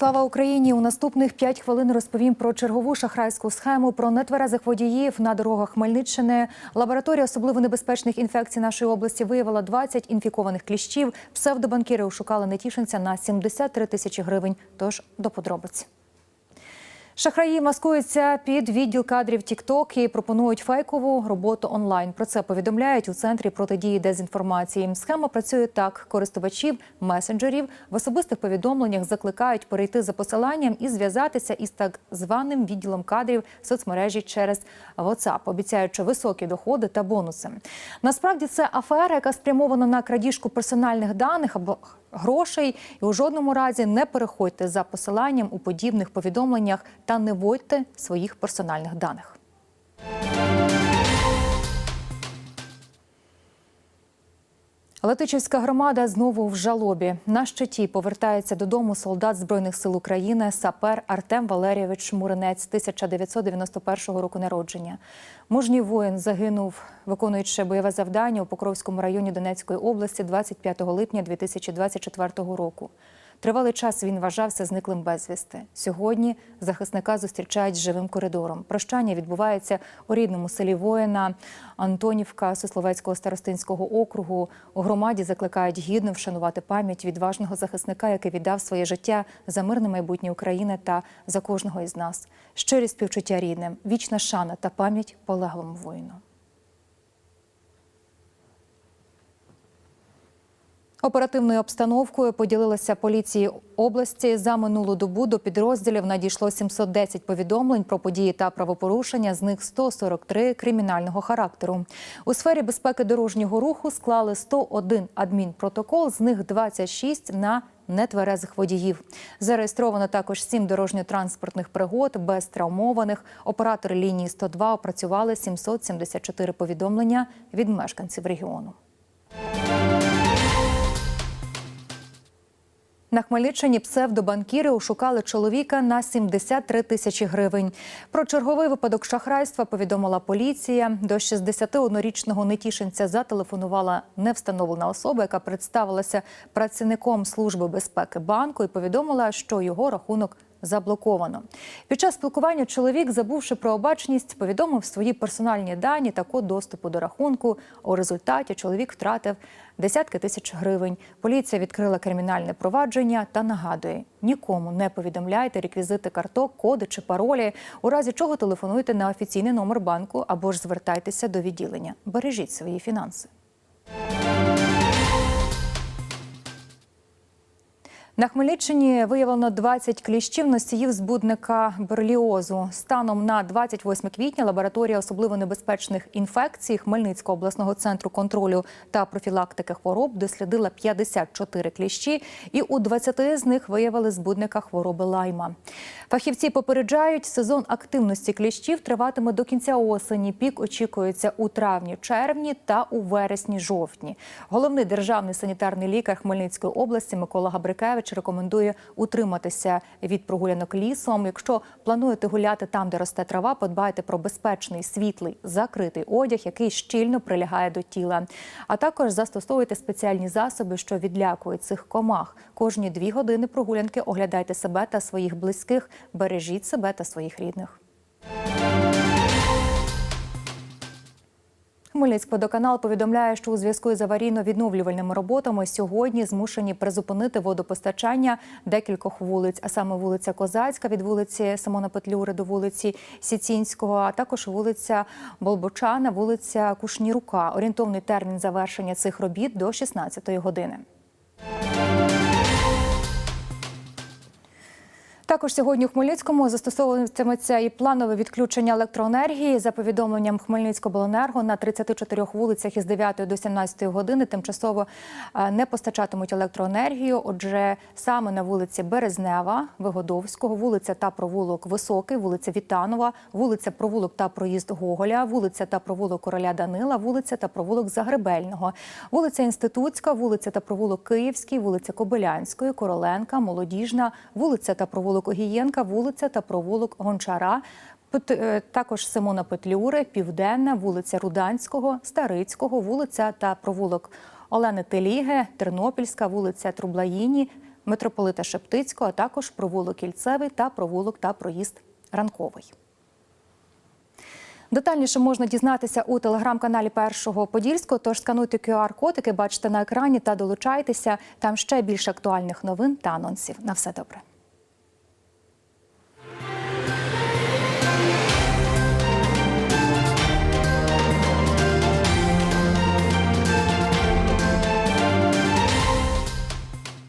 Слава Україні! У наступних 5 хвилин розповім про чергову шахрайську схему про нетверезих водіїв на дорогах Хмельниччини. Лабораторія особливо небезпечних інфекцій нашої області виявила 20 інфікованих кліщів. Псевдобанкіри ошукали нетішинця на 73 тисячі гривень. Тож до подробиць. Шахраї маскуються під відділ кадрів TikTok і пропонують фейкову роботу онлайн. Про це повідомляють у центрі протидії дезінформації. Схема працює так: користувачів месенджерів в особистих повідомленнях закликають перейти за посиланням і зв'язатися із так званим відділом кадрів соцмережі через WhatsApp, обіцяючи високі доходи та бонуси. Насправді це афера, яка спрямована на крадіжку персональних даних або грошей. І у жодному разі не переходьте за посиланням у подібних повідомленнях та не вводьте своїх персональних даних. Летичівська громада знову в жалобі. На щиті повертається додому солдат Збройних сил України, сапер Артем Валерійович Муринець, 1991 року народження. Мужній воїн загинув, виконуючи бойове завдання у Покровському районі Донецької області 25 липня 2024 року. Тривалий час він вважався зниклим безвісти. Сьогодні захисника зустрічають живим коридором. Прощання відбувається у рідному селі воїна Антонівка Сословецького старостинського округу. У громаді закликають гідно вшанувати пам'ять відважного захисника, який віддав своє життя за мирне майбутнє України та за кожного із нас. Щирі співчуття рідним, вічна шана та пам'ять полеглому воїну. Оперативною обстановкою поділилися поліції області. За минулу добу до підрозділів надійшло 710 повідомлень про події та правопорушення. З них 143 кримінального характеру. У сфері безпеки дорожнього руху склали 101 адмінпротокол, з них 26 на нетверезих водіїв. Зареєстровано також 7 дорожньо-транспортних пригод без травмованих. Оператори лінії 102 опрацювали 774 повідомлення від мешканців регіону. На Хмельниччині псевдобанкіри ошукали чоловіка на 73 тисячі гривень. Про черговий випадок шахрайства повідомила поліція. До 61-річного нетішинця зателефонувала невстановлена особа, яка представилася працівником служби безпеки банку і повідомила, що його рахунок заблоковано. Під час спілкування чоловік, забувши про обачність, повідомив свої персональні дані та код доступу до рахунку. У результаті чоловік втратив десятки тисяч гривень. Поліція відкрила кримінальне провадження та нагадує: нікому не повідомляйте реквізити карток, коди чи паролі, у разі чого телефонуйте на офіційний номер банку або ж звертайтеся до відділення. Бережіть свої фінанси. На Хмельниччині виявлено 20 кліщів носіїв збудника берліозу. Станом на 28 квітня лабораторія особливо небезпечних інфекцій Хмельницького обласного центру контролю та профілактики хвороб дослідила 54 кліщі, і у 20 з них виявили збудника хвороби лайма. Фахівці попереджають, сезон активності кліщів триватиме до кінця осені. Пік очікується у травні-червні та у вересні-жовтні. Головний державний санітарний лікар Хмельницької області Микола Габрикевич рекомендує утриматися від прогулянок лісом. Якщо плануєте гуляти там, де росте трава, подбайте про безпечний, світлий, закритий одяг, який щільно прилягає до тіла. А також застосовуйте спеціальні засоби, що відлякують цих комах. Кожні дві години прогулянки оглядайте себе та своїх близьких, бережіть себе та своїх рідних. Хмельницький водоканал повідомляє, що у зв'язку з аварійно-відновлювальними роботами сьогодні змушені призупинити водопостачання декількох вулиць, а саме вулиця Козацька від вулиці Симона Петлюри до вулиці Сіцінського, а також вулиця Болбочана, вулиця Кушнірука. Орієнтовний термін завершення цих робіт до 16-ї години. Також сьогодні у Хмельницькому застосовуватиметься і планове відключення електроенергії за повідомленням Хмельницькобленерго на 34 вулицях із 9 до 17 години тимчасово е, не постачатимуть електроенергію. Отже, саме на вулиці Березнева, Вигодовського, вулиця та провулок Високий, вулиця Вітанова, вулиця Провулок та проїзд Гоголя, вулиця та провулок Короля Данила, вулиця та провулок Загребельного, вулиця Інститутська, вулиця та провулок Київський, вулиця Кобилянської, Короленка, Молодіжна, вулиця та провулок Огієнка, вулиця та провулок Гончара. Також Симона Петлюри, Південна, вулиця Руданського, Старицького, вулиця та провулок Олени Теліги, Тернопільська, вулиця Трублаїні, митрополита Шептицького, а також провулок Кільцевий та провулок та проїзд Ранковий. Детальніше можна дізнатися у телеграм-каналі Першого Подільського. Тож скануйте QR-код, який бачите на екрані, та долучайтеся. Там ще більше актуальних новин та анонсів. На все добре.